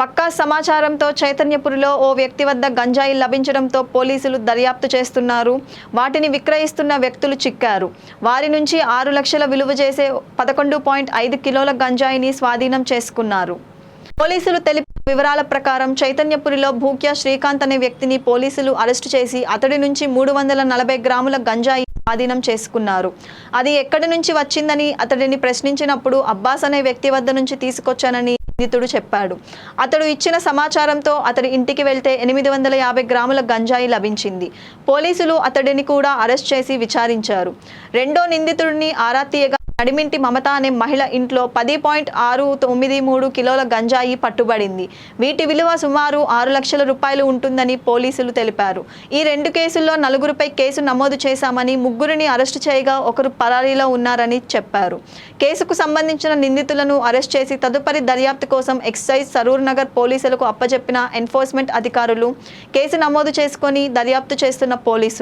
పక్కా సమాచారంతో చైతన్యపురిలో ఓ వ్యక్తి వద్ద గంజాయి లభించడంతో పోలీసులు దర్యాప్తు చేస్తున్నారు. వాటిని విక్రయిస్తున్న వ్యక్తులు చిక్కారు. వారి నుంచి ఆరు లక్షల విలువ చేసే పదకొండు పాయింట్ ఐదు కిలోల గంజాయిని స్వాధీనం చేసుకున్నారు. పోలీసులు తెలిపిన వివరాల ప్రకారం చైతన్యపురిలో భూక్యా శ్రీకాంత్ అనే వ్యక్తిని పోలీసులు అరెస్టు చేసి అతడి నుంచి మూడు వందల నలభై గ్రాముల గంజాయి స్వాధీనం చేసుకున్నారు. అది ఎక్కడి నుంచి వచ్చిందని అతడిని ప్రశ్నించినప్పుడు అబ్బాస్ అనే వ్యక్తి వద్ద నుంచి తీసుకొచ్చానని నిందితుడు చెప్పాడు. అతడు ఇచ్చిన సమాచారంతో అతడి ఇంటికి వెళ్తే ఎనిమిది వందల యాభై గ్రాముల గంజాయి లభించింది. పోలీసులు అతడిని కూడా అరెస్ట్ చేసి విచారించారు. రెండో నిందితుడిని ఆరా తీయగా నడిమింటి మమత అనే మహిళ ఇంట్లో పది పాయింట్ ఆరు తొమ్మిది మూడు కిలోల గంజాయి పట్టుబడింది. వీటి విలువ సుమారు ఆరు లక్షల రూపాయలు ఉంటుందని పోలీసులు తెలిపారు. ఈ రెండు కేసుల్లో నలుగురిపై కేసు నమోదు చేశామని ముగ్గురిని అరెస్టు చేయగా ఒకరు పరారీలో ఉన్నారని చెప్పారు. కేసుకు సంబంధించిన నిందితులను అరెస్ట్ చేసి తదుపరి దర్యాప్తు కోసం ఎక్సైజ్ సరూర్ నగర్ పోలీసులకు అప్పజెప్పిన ఎన్ఫోర్స్మెంట్ అధికారులు కేసు నమోదు చేసుకొని దర్యాప్తు చేస్తున్న పోలీసులు.